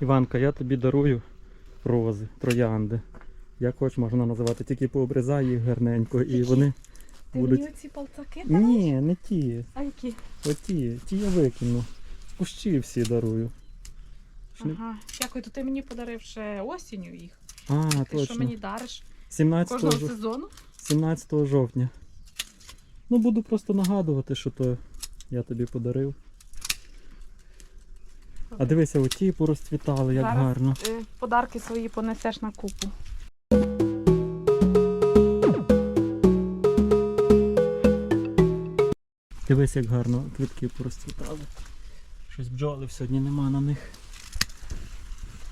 Іванка, я тобі дарую рози, троянди. Як хоч можна називати, тільки пообрізай їх гарненько і вони Ти будуть. мені оці палцаки? Ні, не ті. А які? Оті, ті я викину. Кущі всі дарую. Ага. Дякую, то ти мені подарив ще осінню їх. А, Ти точно. що мені дариш 17, кожного жов- сезону? 17 жовтня. Ну, буду просто нагадувати, що то я тобі подарив. А дивися, оті порозцвітали, як Зараз. гарно. Е, Подарки свої понесеш на купу. Дивись, як гарно квітки порозцвітали. Щось бджолів сьогодні нема на них.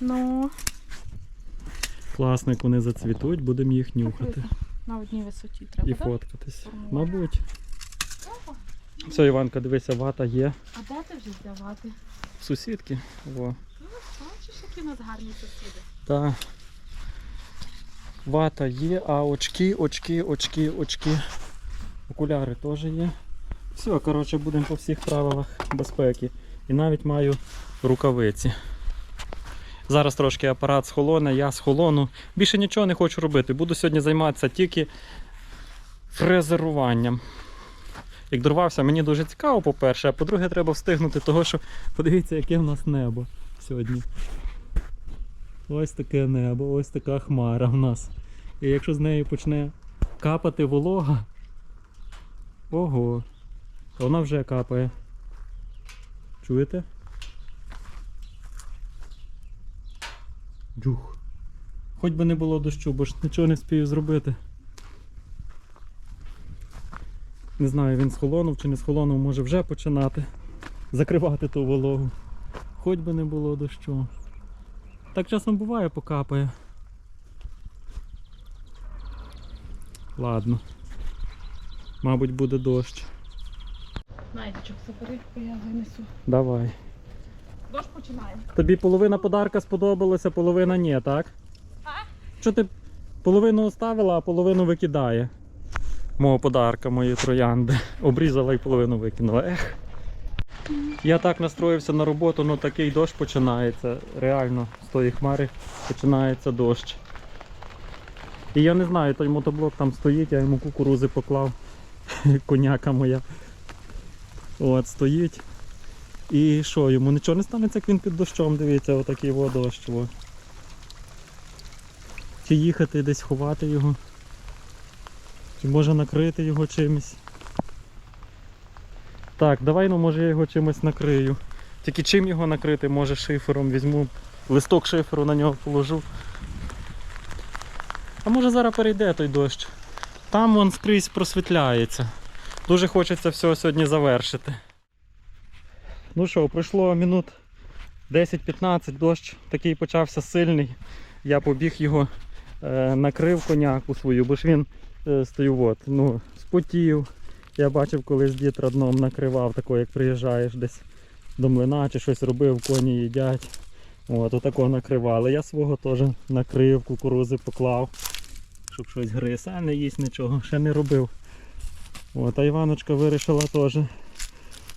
Ну, Класно, як вони зацвітуть, будемо їх нюхати на одній висоті треба. і так? фоткатись. Мабуть. Все, Іванка, дивися, вата є. А де ти вже здавати? Сусідки. Во. Ну, бачиш, які у нас гарні сусіди. Та. Вата є, а очки, очки, очки, очки. Окуляри теж є. Все, коротше, будемо по всіх правилах безпеки. І навіть маю рукавиці. Зараз трошки апарат схолоне, я схолону. Більше нічого не хочу робити. Буду сьогодні займатися тільки фрезеруванням. Як дорвався, мені дуже цікаво, по-перше, а по-друге, треба встигнути того, що подивіться, яке в нас небо сьогодні. Ось таке небо, ось така хмара в нас. І якщо з неї почне капати волога, ого, вона вже капає. Чуєте? Джух. Хоч би не було дощу, бо ж нічого не спію зробити. Не знаю, він схолонув чи не схолонув, може вже починати закривати ту вологу. Хоч би не було дощу. Так часом буває, покапає. Ладно. Мабуть, буде дощ. Найдечок забери, бо я винесу. Давай. Дощ починає. Тобі половина подарка сподобалася, половина ні, так? А? Що ти половину оставила, а половину викидає? Мого подарка, мої троянди. Обрізала і половину викинула. Ех. Я так настроївся на роботу, ну такий дощ починається. Реально, з тої хмари починається дощ. І я не знаю, той мотоблок там стоїть, я йому кукурузи поклав. Коняка моя. От, стоїть. І що, йому нічого не станеться, як він під дощом, дивіться, отакий во дощ. Чи їхати десь ховати його. Чи може накрити його чимось. Так, давай ну може я його чимось накрию. Тільки чим його накрити, може шифером візьму, листок шиферу на нього положу. А може зараз перейде той дощ. Там вон скрізь просвітляється. Дуже хочеться все сьогодні завершити. Ну що, пройшло минут 10-15, дощ такий почався сильний. Я побіг його, е, накрив коняку свою, бо ж він стою, от, ну, спотів. Я бачив, колись дід родном накривав, тако, як приїжджаєш десь до млина чи щось робив, коні їдять. От, отако накривали. Я свого теж накрив, кукурузи поклав, щоб щось гриз, а не їсть нічого, ще не робив. От, а Іваночка вирішила теж е,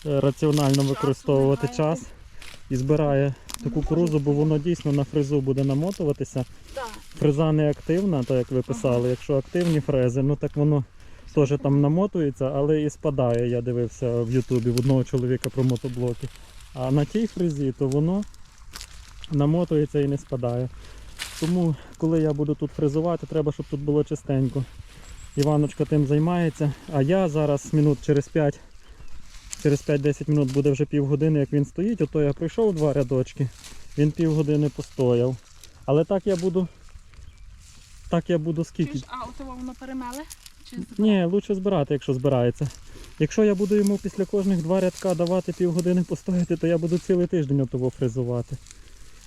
раціонально використовувати час і збирає ту кукурузу, бо воно дійсно на фрезу буде намотуватися. Фреза не активна, так як ви писали. Якщо активні фрези, ну так воно теж там намотується, але і спадає. Я дивився в Ютубі в одного чоловіка про мотоблоки. А на тій фрезі, то воно намотується і не спадає. Тому, коли я буду тут фрезувати, треба, щоб тут було чистенько. Іваночка тим займається, а я зараз минут через 5, через 5-10 минут буде вже півгодини, як він стоїть. Ото я пройшов два рядочки, він півгодини постояв. Але так я буду. Так я буду скільки. Чуєш, а от воно перемеле? Чи? Ні, лучше збирати, якщо збирається. Якщо я буду йому після кожних два рядка давати півгодини постояти, то я буду цілий тиждень отого фрезувати.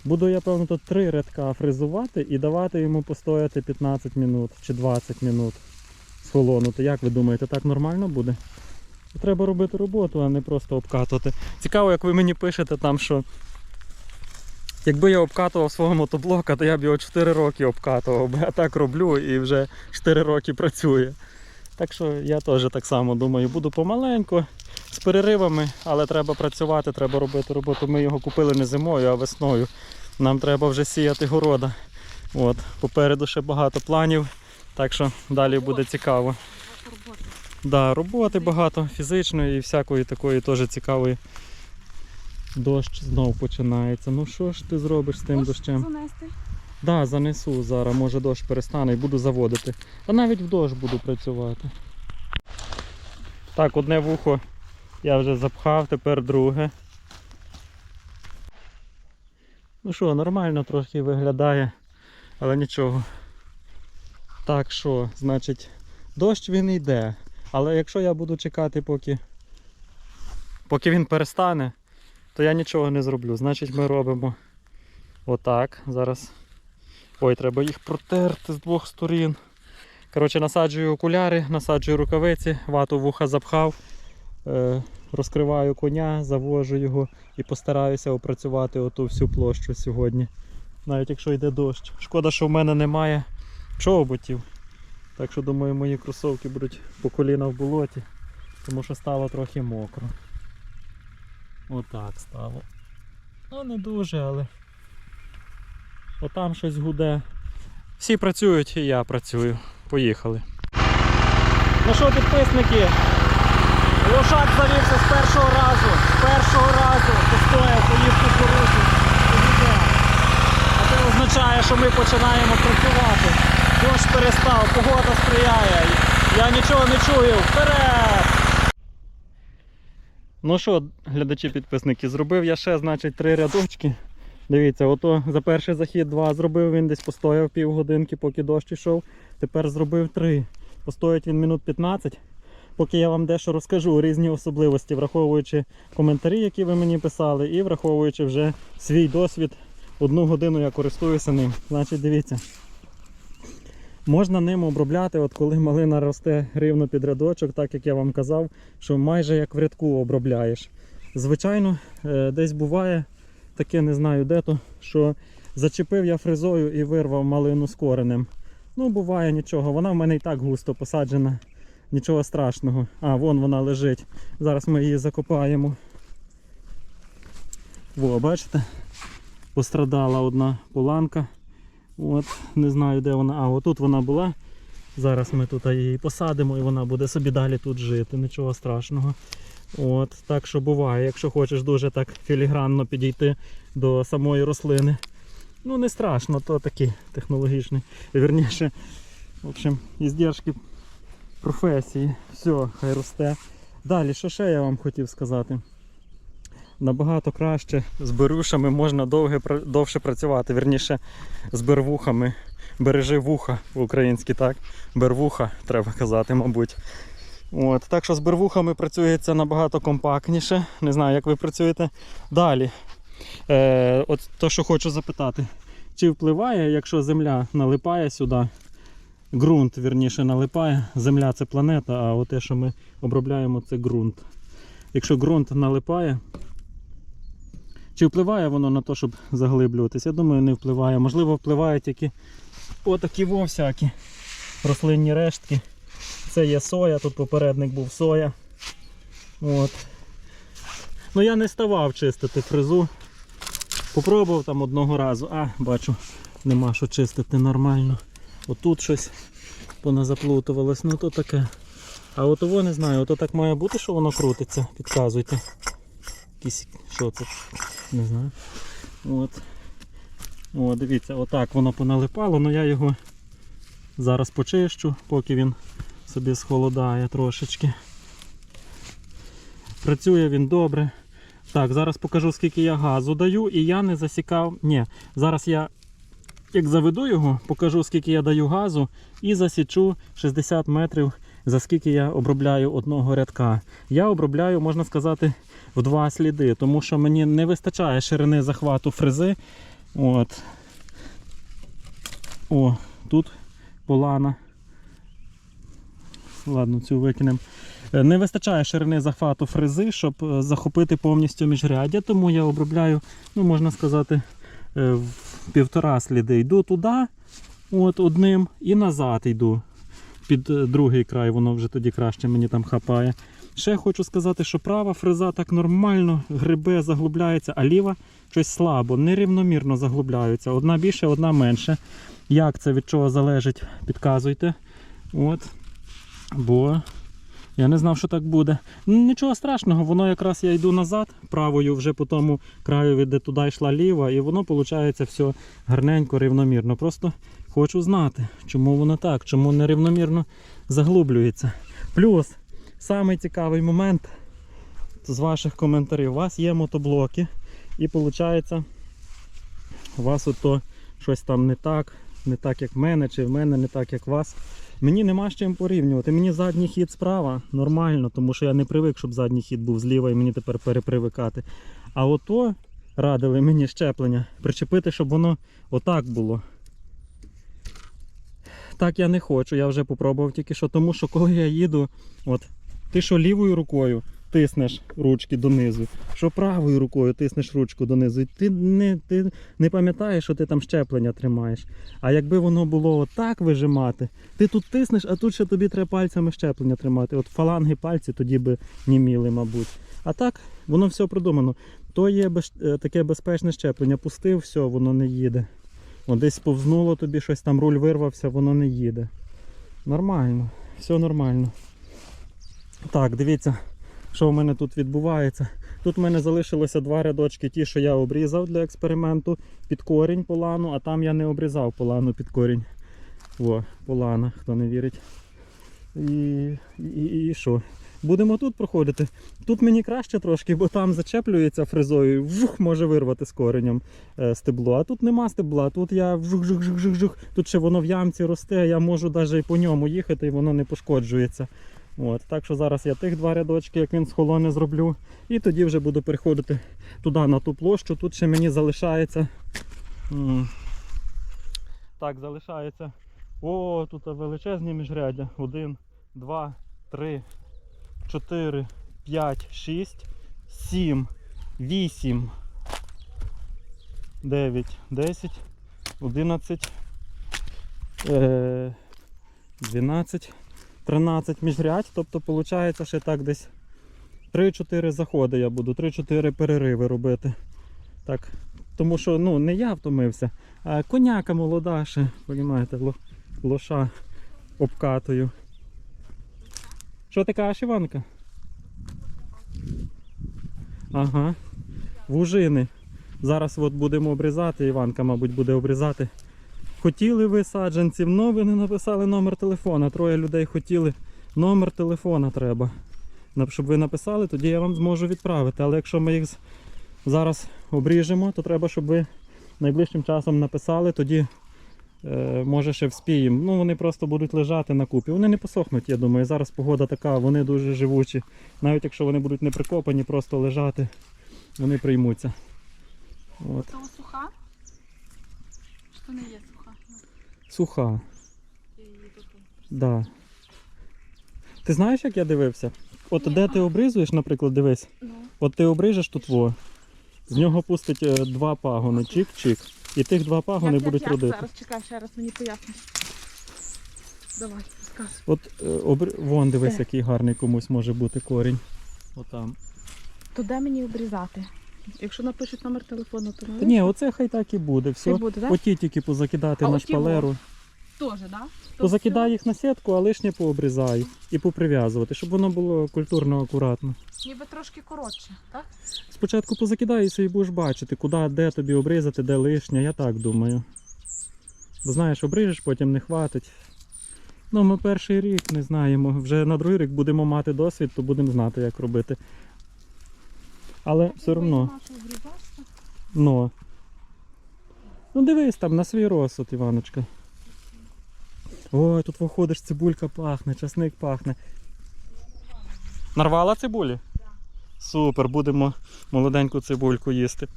Буду я, певно, тут три рядка фрезувати і давати йому постояти 15 минут чи 20 минут схолонути. Як ви думаєте, так нормально буде? Треба робити роботу, а не просто обкатувати. Цікаво, як ви мені пишете там, що якби я обкатував свого мотоблока, то я б його 4 роки обкатував би, а так роблю і вже 4 роки працює. Так що я теж так само думаю, буду помаленьку, з переривами, але треба працювати, треба робити роботу. Ми його купили не зимою, а весною. Нам треба вже сіяти города. От, попереду ще багато планів, так що далі буде цікаво. Да, роботи багато, фізичної і всякої такої теж цікавої. Дощ знов починається. Ну що ж ти зробиш з тим Можеш дощем? занести? Да, занесу зараз, може дощ перестане і буду заводити. А навіть в дощ буду працювати. Так, одне вухо я вже запхав, тепер друге. Ну що, нормально трохи виглядає, але нічого. Так що, значить, дощ він йде. Але якщо я буду чекати, поки, поки він перестане, то я нічого не зроблю. Значить, ми робимо отак. Зараз Ой, треба їх протерти з двох сторін. Коротше, насаджую окуляри, насаджую рукавиці, вату вуха запхав, е, розкриваю коня, завожу його і постараюся опрацювати оту всю площу сьогодні. Навіть якщо йде дощ. Шкода, що в мене немає чоботів. Так що, думаю, мої кросовки будуть по коліна в болоті, тому що стало трохи мокро. Отак стало. Ну, не дуже, але Отам щось гуде. Всі працюють і я працюю. Поїхали. Ну що, підписники? Лошак завівся з першого разу. З першого разу поїв кукурудзу. Поїде. А це означає, що ми починаємо працювати. Дощ перестав, погода сприяє. Я нічого не чую. Вперед! Ну що, глядачі-підписники, зробив я ще, значить, три рядочки. Дивіться, ото за перший захід два зробив, він десь постояв півгодинки, поки дощ йшов. Тепер зробив три. Постоїть він минут 15. Поки я вам дещо розкажу різні особливості, враховуючи коментарі, які ви мені писали, і враховуючи вже свій досвід. Одну годину я користуюся ним. Значить, дивіться. Можна ним обробляти, от коли малина росте рівно під рядочок, так як я вам казав, що майже як в рядку обробляєш. Звичайно, е, десь буває таке не знаю де то, що зачепив я фрезою і вирвав малину з коренем. Ну, буває нічого. Вона в мене і так густо посаджена. Нічого страшного. А, вон вона лежить. Зараз ми її закопаємо. Во, бачите? Пострадала одна поланка. От, не знаю де вона. А, отут вона була. Зараз ми тут її посадимо і вона буде собі далі тут жити. Нічого страшного. От, так що буває, якщо хочеш дуже так філігранно підійти до самої рослини. Ну не страшно, то такі технологічні. Вірніше, в общем, іздержки професії. Все, хай росте. Далі, що ще я вам хотів сказати? Набагато краще з берушами можна довге, довше працювати. Вірніше, з бервухами. Бережи вуха українські, так? Бервуха, треба казати, мабуть. От, так що з бервухами працюється набагато компактніше. Не знаю, як ви працюєте. Далі. Е, от то, що хочу запитати. Чи впливає, якщо земля налипає сюди, ґрунт, вірніше, налипає. Земля це планета, а те, що ми обробляємо, це ґрунт. Якщо ґрунт налипає, чи впливає воно на те, щоб заглиблюватися? Я думаю, не впливає. Можливо, впливають тільки отакі во всякі рослинні рештки. Це є соя, тут попередник був соя. От. Ну я не ставав чистити фрезу. Попробував там одного разу. А, бачу, нема що чистити нормально. Отут щось поназаплутувалось, ну то таке. А от того не знаю, ото так має бути, що воно крутиться. Підказуйте. Якісь, що? Не знаю. От. О, дивіться, отак воно поналипало, але я його зараз почищу, поки він собі схолодає трошечки. Працює він добре. Так, зараз покажу, скільки я газу даю, і я не засікав. Ні, зараз я, як заведу його, покажу, скільки я даю газу, і засічу 60 метрів, за скільки я обробляю одного рядка. Я обробляю, можна сказати, в два сліди, тому що мені не вистачає ширини захвату фрези. От. О, тут полана. Ладно, цю викинемо. Е, Не вистачає ширини захвату фрези, щоб е, захопити повністю міжряддя, тому я обробляю, ну можна сказати, е, в півтора сліди. Йду туди, от одним, і назад йду. Під другий край, воно вже тоді краще мені там хапає. Ще хочу сказати, що права фреза так нормально грибе, заглубляється, а ліва щось слабо, нерівномірно заглубляються. Одна більше, одна менше. Як це від чого залежить, підказуйте. От. Бо я не знав, що так буде. Нічого страшного, воно якраз я йду назад, правою вже по тому краю, де туди йшла ліва, і воно виходить все гарненько, рівномірно. Просто хочу знати, чому воно так, чому нерівномірно заглублюється. Плюс, самий цікавий момент з ваших коментарів. У вас є мотоблоки, і виходить, у вас ото щось там не так, не так, як в мене, чи в мене не так, як у вас. Мені нема з чим порівнювати. Мені задній хід справа нормально, тому що я не привик, щоб задній хід був зліва і мені тепер перепривикати. А ото радили мені щеплення причепити, щоб воно отак було. Так я не хочу, я вже попробував тільки що, тому що коли я їду, от ти що лівою рукою тиснеш ручки донизу, що правою рукою тиснеш ручку донизу, ти не, ти не пам'ятаєш, що ти там щеплення тримаєш. А якби воно було отак вижимати, ти тут тиснеш, а тут ще тобі треба пальцями щеплення тримати. От фаланги пальці тоді би німіли, мабуть. А так, воно все продумано. То є без, е, таке безпечне щеплення. Пустив, все, воно не їде. О, десь повзнуло тобі щось там, руль вирвався, воно не їде. Нормально, все нормально. Так, дивіться, що в мене тут відбувається. Тут в мене залишилося два рядочки, ті, що я обрізав для експерименту під корінь полану, а там я не обрізав полану під корінь. О, полана, хто не вірить. І, і, і що? Будемо тут проходити. Тут мені краще трошки, бо там зачеплюється фрезою, вжух, може вирвати з коренем е, стебло. А тут нема стебла, тут я вжух, жух, жух, жух. Тут ще воно в ямці росте, я можу навіть по ньому їхати, і воно не пошкоджується. От, так що зараз я тих два рядочки, як він схолоне, зроблю. І тоді вже буду переходити туди на ту площу. Тут ще мені залишається. Так, залишається. О, тут величезні міжряддя. Один, два, три, чотири, п'ять, шість, сім, вісім, дев'ять, десять, одинадцять, е, дванадцять. 13 міжрядь, тобто виходить ще так десь 3-4 заходи я буду, 3-4 перериви робити. Так, тому що ну, не я втомився, а коняка молода ще, розумієте, лоша обкатую. Що ти кажеш, Іванка? Ага. Вужини. Зараз от будемо обрізати, Іванка, мабуть, буде обрізати. Хотіли ви саджанців, но ви не написали номер телефона. Троє людей хотіли. Номер телефона треба. Щоб ви написали, тоді я вам зможу відправити. Але якщо ми їх зараз обріжемо, то треба, щоб ви найближчим часом написали, тоді е, може ще вспіємо. Ну вони просто будуть лежати на купі. Вони не посохнуть, я думаю. Зараз погода така, вони дуже живучі. Навіть якщо вони будуть не прикопані, просто лежати, вони приймуться. От. Суха? Що не є суха? Да. Ти знаєш, як я дивився? От Ні. де ти обризуєш, наприклад, дивись, Ну, от ти обрижеш тут во, з нього пустить е, два пагони, чик-чик. І тих два пагони як, будуть як, як? родити. Зараз чекай, ще раз мені поясниш. Давай, розказуй. От е, обр... вон дивись, Де? який гарний комусь може бути корінь. Отам. То де мені обрізати? Якщо напишуть номер телефону, то Та ні, оце хай так і буде. Все. Буде, так? Оті тільки позакидати А на оті шпалеру. Теж? Да? Позакидай їх на сітку, а лишнє пообрізай і поприв'язувати, щоб воно було культурно акуратно. Ніби трошки коротше, так? Спочатку позакидаєшся і будеш бачити, куди, де тобі обрізати, де лишнє, я так думаю. Бо знаєш, обріжеш, потім не хватить. Ну, ми перший рік не знаємо. Вже на другий рік будемо мати досвід, то будемо знати, як робити. Але все одно, ну. Ну дивись там на свій розсуд, Іваночка. Ой, тут виходиш, цибулька пахне, часник пахне. Нарвала цибулі? Супер, будемо молоденьку цибульку їсти.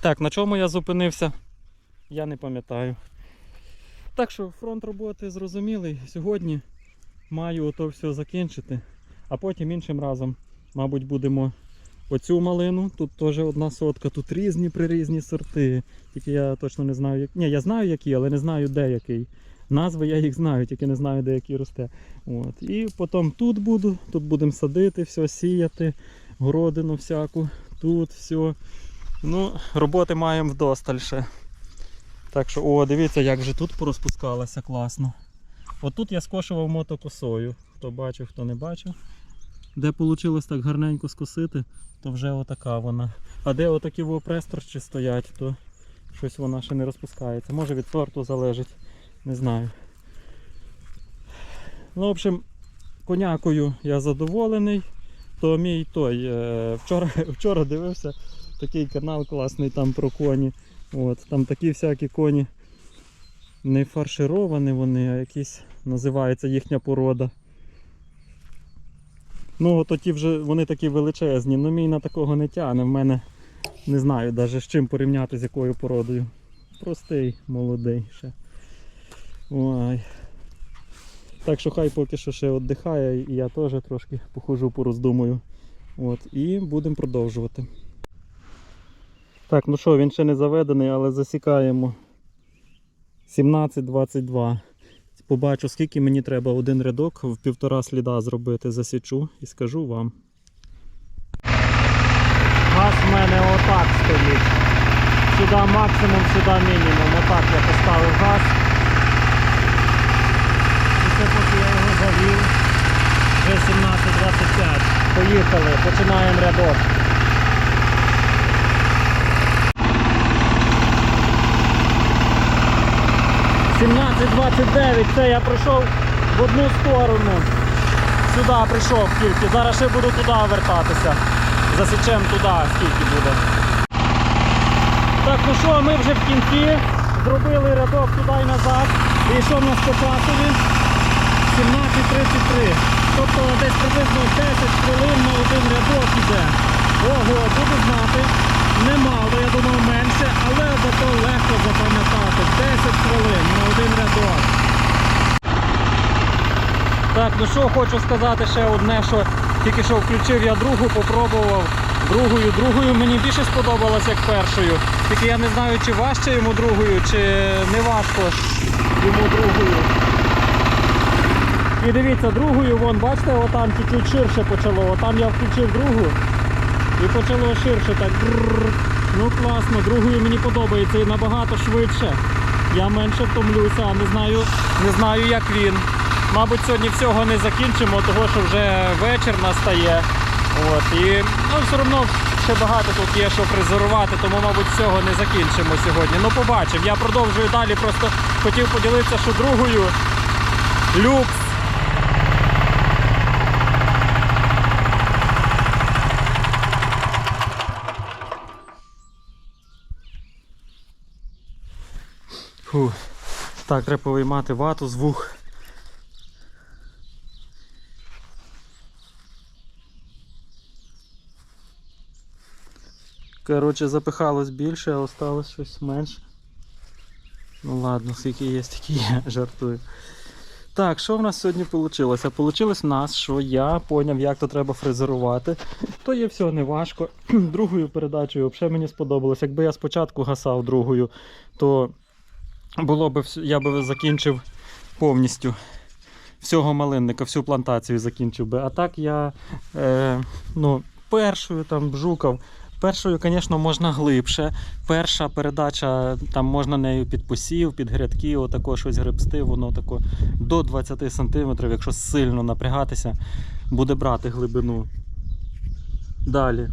Так, на чому я зупинився? Я не пам'ятаю. Так що фронт роботи зрозумілий. Сьогодні маю ото все закінчити, а потім іншим разом, мабуть, будемо оцю малину. Тут теж одна сотка, тут різні прирізні сорти. Тільки я точно не знаю, як. Ні, я знаю які, але не знаю де який. Назви я їх знаю, тільки не знаю, де який росте. От. І потім тут буду, тут будемо садити, все, сіяти, городину всяку, тут все. Ну, роботи маємо вдосталь. Так що, о, дивіться, як вже тут порозпускалося класно. От тут я скошував мотокосою. Хто бачив, хто не бачив. Де вийшло так гарненько скосити, то вже отака вона. А де отакі вопресторчі стоять, то щось вона ще не розпускається. Може від сорту залежить, не знаю. Ну, в общем, конякою я задоволений. То мій той. Е, вчора, вчора дивився такий канал класний там про коні. От, там такі всякі коні. Не фаршировані вони, а якісь називається їхня порода. Ну, от ті вже вони такі величезні. Ну мій на такого не тягне. В мене не знаю навіть з чим порівняти з якою породою. Простий, молодий ще. Ой. Так що хай поки що ще віддихає, і я теж трошки похожу, пороздумую. От, і будемо продовжувати. Так, ну що, він ще не заведений, але засікаємо. 17-22. Побачу, скільки мені треба один рядок в півтора сліда зробити, засічу і скажу вам. Газ в мене отак стоїть. Сюди максимум, сюди мінімум. Отак я поставив газ. І це поки я його завів. Вже 17.25. Поїхали, починаємо рядок. Сімнадцять двадцять дев'ять, це я прийшов в одну сторону. Сюди прийшов тільки. Зараз ще буду туди вертатися. Засічемо туди, скільки буде. Так, ну що, ми вже в кінці. Зробили рядок туди і назад. І що в нас по часові? 17.33. Тобто десь приблизно 10 хвилин на один рядок іде. Ого, буду знати. Немало, я думав менше, але зато легко запам'ятати. 10 хвилин на один рядок. Так, ну що хочу сказати ще одне, що тільки що включив я другу, попробував другою. Другою мені більше сподобалось, як першою. Тільки я не знаю, чи важче йому другою, чи не важко йому другою. І дивіться, другою, вон, бачите, отам чуть-чуть ширше почало. Отам я включив другу і почало ширше так. Ну класно, другою мені подобається і набагато швидше. Я менше втомлюся, а не знаю, не знаю як він. Мабуть, сьогодні всього не закінчимо, того що вже вечір настає. От, і ну, все одно ще багато тут є, що фрезерувати, тому, мабуть, всього не закінчимо сьогодні. Ну, побачив. Я продовжую далі, просто хотів поділитися, що другою люкс. Фу. Так, треба виймати вату з вух. Коротше, запихалось більше, а осталось щось менше. Ну ладно, скільки є, стільки є, жартую. Так, що в нас сьогодні вийшло? Получилось в нас, що я поняв, як то треба фрезерувати. То є все не важко. Другою передачею взагалі мені сподобалось. Якби я спочатку гасав другою, то було б вс- я би закінчив повністю всього малинника, всю плантацію закінчив би. А так я е, ну, першою там бжукав. Першою, звісно, можна глибше. Перша передача, там можна нею під посів, під грядки, отако щось гребсти, воно тако до 20 см, якщо сильно напрягатися, буде брати глибину. Далі.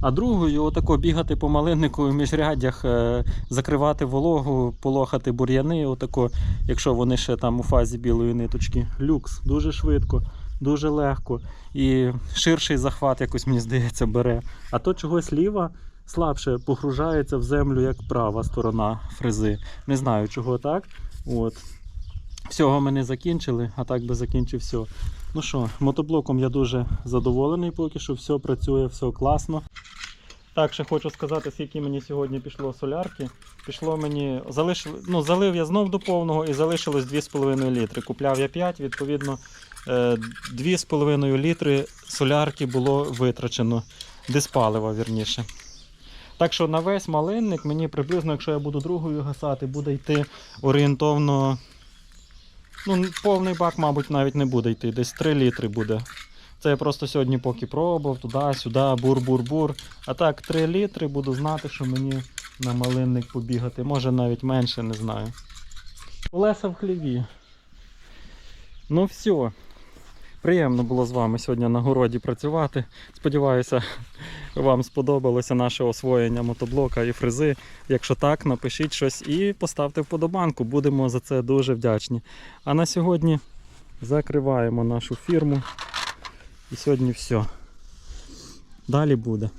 А другою, отако бігати по малиннику в міжряддях, е, закривати вологу, полохати бур'яни, отако, якщо вони ще там у фазі білої ниточки. Люкс, дуже швидко, дуже легко. І ширший захват якось, мені здається, бере. А то чогось ліва слабше погружається в землю, як права сторона фрези. Не знаю, чого так. От. Всього ми не закінчили, а так би закінчив все. Ну що, мотоблоком я дуже задоволений поки що, все працює, все класно. Так, ще хочу сказати, скільки мені сьогодні пішло солярки. Пішло мені, залишили, ну, залив я знов до повного і залишилось 2,5 літри. Купляв я 5, відповідно, е, 2,5 літри солярки було витрачено. Диспалива, вірніше. Так що на весь малинник мені приблизно, якщо я буду другою гасати, буде йти орієнтовно Ну, повний бак, мабуть, навіть не буде йти, десь 3 літри буде. Це я просто сьогодні поки пробував, туди-сюди, бур-бур-бур. А так, 3 літри буду знати, що мені на малинник побігати. Може навіть менше, не знаю. Колеса в хліві. Ну все. Приємно було з вами сьогодні на городі працювати. Сподіваюся, вам сподобалося наше освоєння мотоблока і фрези. Якщо так, напишіть щось і поставте вподобанку. Будемо за це дуже вдячні. А на сьогодні закриваємо нашу фірму. І сьогодні все. Далі буде.